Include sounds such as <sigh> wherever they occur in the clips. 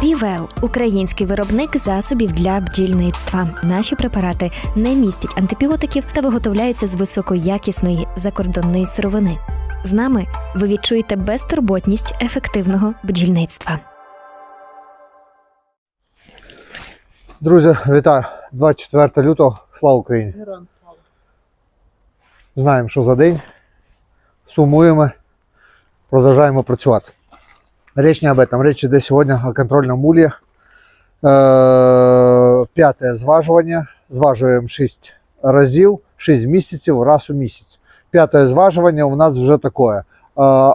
Півел український виробник засобів для бджільництва. Наші препарати не містять антибіотиків та виготовляються з високоякісної закордонної сировини. З нами ви відчуєте безтурботність ефективного бджільництва. Друзі, вітаю! 24 лютого. Слава Україні! Знаємо, що за день. Сумуємо, продовжуємо працювати. Річ не об этом. Речь идет сьогодні о контрольном мулі. Е, П'яте зважування. Зважуємо 6 разів, 6 місяців, раз у місяць. П'яте зважування у нас вже таке. Е,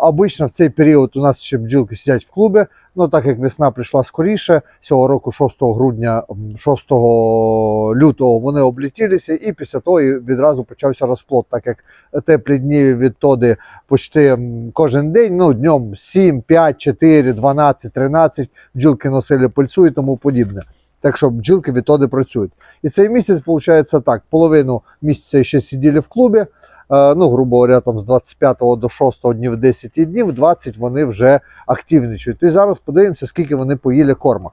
Обично в цей період у нас ще бджілки сидять в клубі, Ну, так як весна прийшла скоріше, цього року, 6 грудня, м, 6 лютого вони облетілися, і після того відразу почався розплод, так як теплі дні відтоди почти кожен день, ну, днем 7, 5, 4, 12, 13, бджілки носили пильцю і тому подібне. Так що бджілки відтоди працюють. І цей місяць, виходить так, половину місяця ще сиділи в клубі, ну, грубо говоря, там з 25 до 6 днів 10 днів, 20 вони вже активничають. І зараз подивимося, скільки вони поїли корма.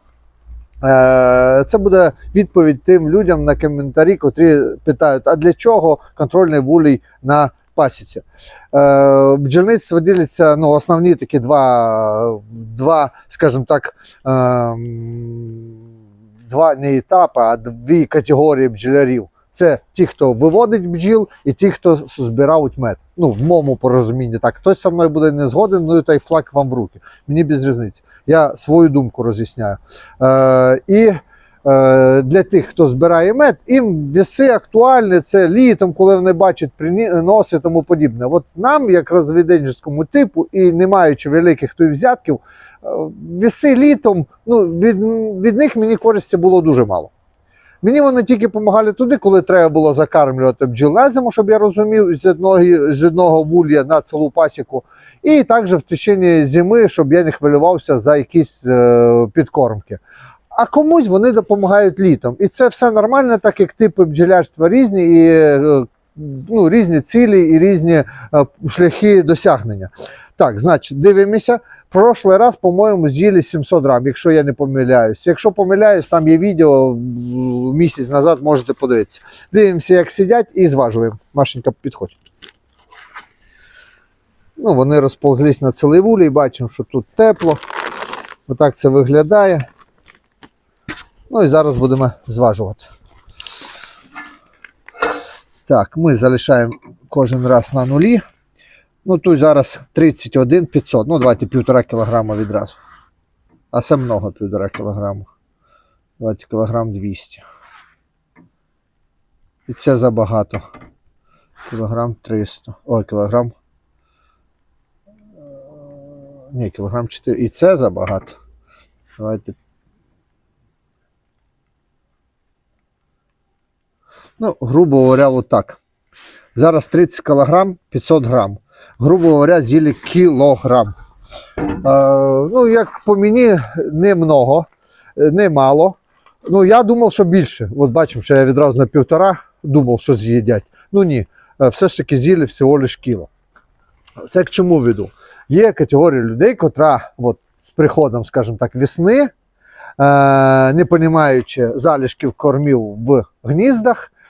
Е, Це буде відповідь тим людям на коментарі, котрі питають, а для чого контрольний вулій на пасіці? Е, Бджільництво ділиться, ну, основні такі два, два скажімо так, ем, два не етапи, а дві категорії бджолярів. Це ті, хто виводить бджіл, і ті, хто збирають мед. Ну, в моєму порозумінні так. Хтось со мною буде не згоден, ну і той флаг вам в руки. Мені без різниці. Я свою думку роз'ясняю. Е, і е, для тих, хто збирає мед, їм віси актуальні, це літом, коли вони бачать приноси і тому подібне. От нам, як розвіденческому типу, і не маючи великих той взятків, е, віси літом, ну, від, від них мені користі було дуже мало. Мені вони тільки допомагали туди, коли треба було закармлювати бджіл щоб я розумів, з одного, з одного вулля на цілу пасіку. І також в течение зими, щоб я не хвилювався за якісь е, підкормки. А комусь вони допомагають літом. І це все нормально, так як типи бджілярства різні, і е, ну, різні цілі і різні е, шляхи досягнення. Так, значить, дивимося. Прошлий раз, по-моєму, з'їли 700 грам, якщо я не помиляюсь. Якщо помиляюсь, там є відео місяць назад, можете подивитися. Дивимося, як сидять, і зважуємо. Машенька, підходь. Ну, вони розповзлись на цілий вулій, бачимо, що тут тепло. Отак це виглядає. Ну і зараз будемо зважувати. Так, ми залишаємо кожен раз на нулі. Ну, тут зараз 31 500. Ну, давайте півтора кілограма відразу. А це много півтора кілограма. Давайте кілограм 200. І це забагато. Кілограм 300. Ой, кілограм. е, Ні, кілограм 4. І це забагато. Давайте. Ну, грубо говоря, вот так. Зараз 30 кілограм 500 грам грубо говоря, з'їли кілограм. Е, ну, як по мені, немного, не мало. Ну, я думав, що більше. От бачимо, що я відразу на півтора думав, що з'їдять. Ну ні, е, все ж таки з'їли всього лиш кіло. Це к чому веду? Є категорія людей, котра от, з приходом, скажімо так, весни, е, не понімаючи залишків кормів в гніздах, Е,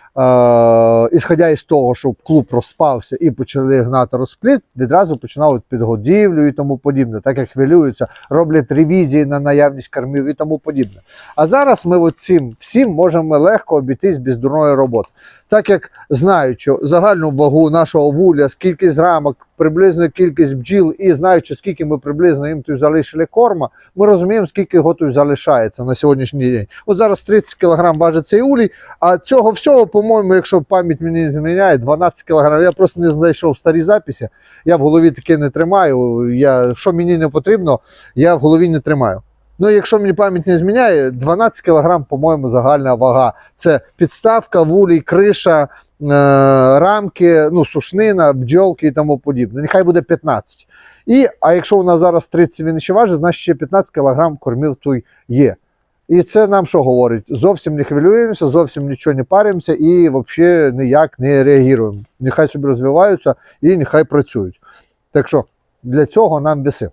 ісходя із того, щоб клуб розпався і почали гнати розпліт, відразу починають підгодівлю і тому подібне, так як хвилюються, роблять ревізії на наявність кормів і тому подібне. А зараз ми от всім можемо легко обійтись без дурної роботи. Так як знаючи загальну вагу нашого вуля, кількість рамок, приблизну кількість бджіл, і знаючи, скільки ми приблизно їм тут залишили корма, ми розуміємо, скільки його тут залишається на сьогоднішній день. От зараз 30 кг важить цей улій, а цього всього, по-моєму, якщо пам'ять мені зміняє, 12 кг. Я просто не знайшов старі записи. Я в голові таке не тримаю. Я, Що мені не потрібно, я в голові не тримаю. Ну, якщо мені пам'ять не зміняє, 12 кг, по-моєму, загальна вага. Це підставка, вулій, криша, е, рамки, ну, сушнина, бджолки і тому подібне. Нехай буде 15. І, а якщо у нас зараз 30 він ще важить, значить ще 15 кг кормів тут є. І це нам що говорить? Зовсім не хвилюємося, зовсім нічого не паримося і взагалі ніяк не реагуємо. Нехай собі розвиваються і нехай працюють. Так що для цього нам веси.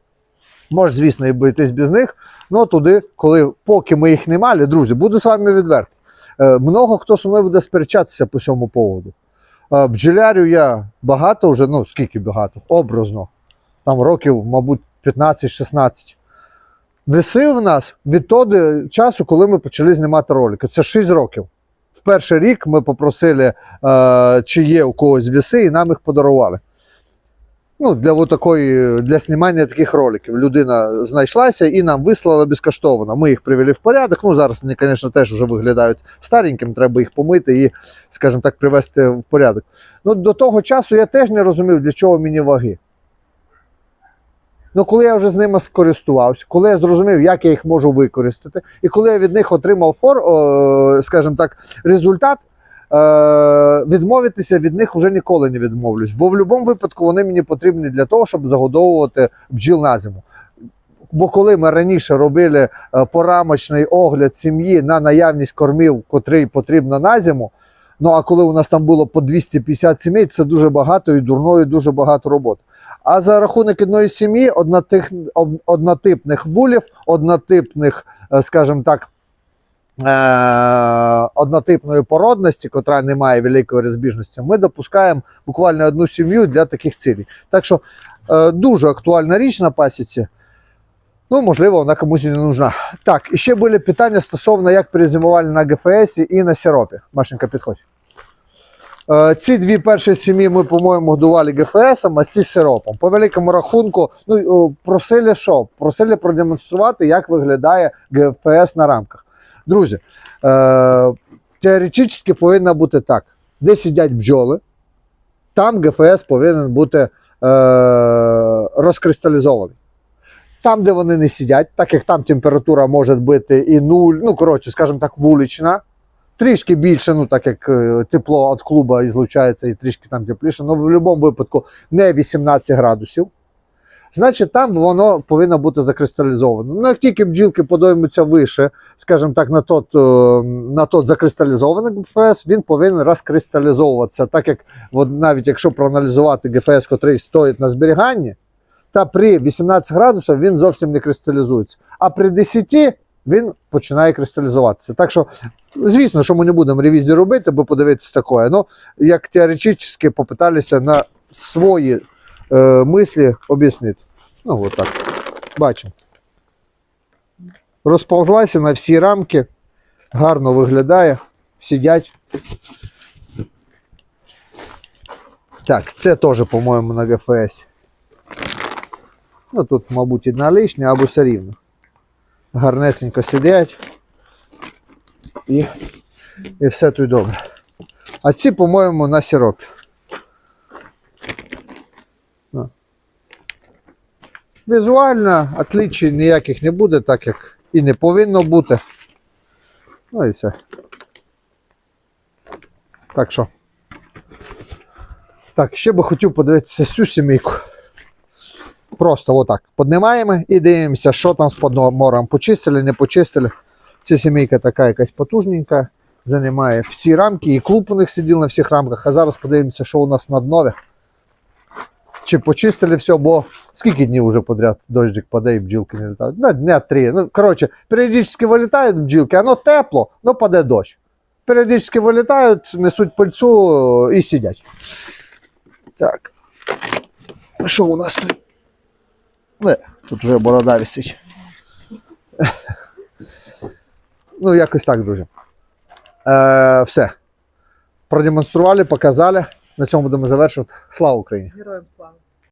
Може, звісно, і обійтись без них. Ну туди, коли поки ми їх не мали, друзі, буду з вами відвертий. Е, много хто зі мною буде сперечатися по цьому поводу. Е, бджолярю я багато вже, ну скільки багато, образно. Там років, мабуть, 15-16. Веси в нас від того часу, коли ми почали знімати ролики. Це 6 років. В перший рік ми попросили, е, чи є у когось віси, і нам їх подарували. Ну, для, от такої, для знімання таких роликів. Людина знайшлася і нам вислала безкоштовно. Ми їх привели в порядок. Ну, зараз вони, звісно, теж вже виглядають стареньким, треба їх помити і, скажімо так, привести в порядок. Ну, до того часу я теж не розумів, для чого мені ваги. Ну, коли я вже з ними скористувався, коли я зрозумів, як я їх можу використати, і коли я від них отримав фор, о, скажімо так, результат, відмовитися від них вже ніколи не відмовлюсь. Бо в будь-якому випадку вони мені потрібні для того, щоб загодовувати бджіл на зиму. Бо коли ми раніше робили е, порамочний огляд сім'ї на наявність кормів, котрий потрібно на зиму, ну а коли у нас там було по 250 сімей, це дуже багато і дурно, і дуже багато роботи. А за рахунок одної сім'ї, однотипних вулів, однотипних, е, скажімо так, е- однотипної породності, котра не має великої розбіжності, ми допускаємо буквально одну сім'ю для таких цілей. Так що е- дуже актуальна річ на пасіці. Ну, можливо, вона комусь не нужна. Так, і ще були питання стосовно як перезимували на ГФС і на сиропі. Машенька, підходь. Е, Ці дві перші сім'ї ми, по-моєму, годували ГФСом, а ці сиропом. По великому рахунку, ну о, просили що? Просили продемонструвати, як виглядає ГФС на рамках. Друзі, е, теоретично повинно бути так: де сидять бджоли, там ГФС повинен бути е, розкристалізований. Там, де вони не сидять, так як там температура може бути і нуль, ну коротше, скажімо так, вулична. Трішки більше, ну так як е, тепло від клуба і злучається, і трішки там тепліше, але в будь-якому випадку не 18 градусів. Значить, там воно повинно бути закристалізовано. Ну, як тільки бджілки подоймуться вище, скажімо так, на тот, е, на тот закристалізований ГФС, він повинен розкристалізовуватися. Так як навіть якщо проаналізувати ГФС, який стоїть на зберіганні, та при 18 градусах він зовсім не кристалізується. А при 10 він починає кристалізуватися. Так що, звісно, що ми не будемо ревізію робити, бо подивитися таке. Ну, як теоретично попиталися на свої е, мислі об'яснити. Ну, от так. Бачимо. Розповзлася на всі рамки, гарно виглядає, сидять. Так, це теж, по-моєму, на ГФС. Ну, тут, мабуть, одна лишня або все рівно. Гарнесенько сидять. І, і все тут добре. А ці, по-моєму, на сиропі. Візуально отличий ніяких не буде, так як і не повинно бути. Ну і все. Так що. Так, ще би хотів подивитися цю сімейку. Просто отак. Піднімаємо і дивимося, що там з подмором. Почистили, не почистили. Ця сімейка така якась потужненька, займає всі рамки, і клуб у них сидів на всіх рамках. А зараз подивимося, що у нас на днові. Чи почистили все, бо скільки днів вже подряд дощик паде і бджілки не літають? На дня три. Ну, коротше, періодично вилітають бджілки, воно тепло, але паде дощ. Періодично вилітають, несуть пильцу і сидять. Так. Що у нас тут? Не, тут вже борода висить. <laughs> Ну, якось так, друзі. Е, все. Продемонстрували, показали. На цьому будемо завершувати. Слава Україні! Героям слава.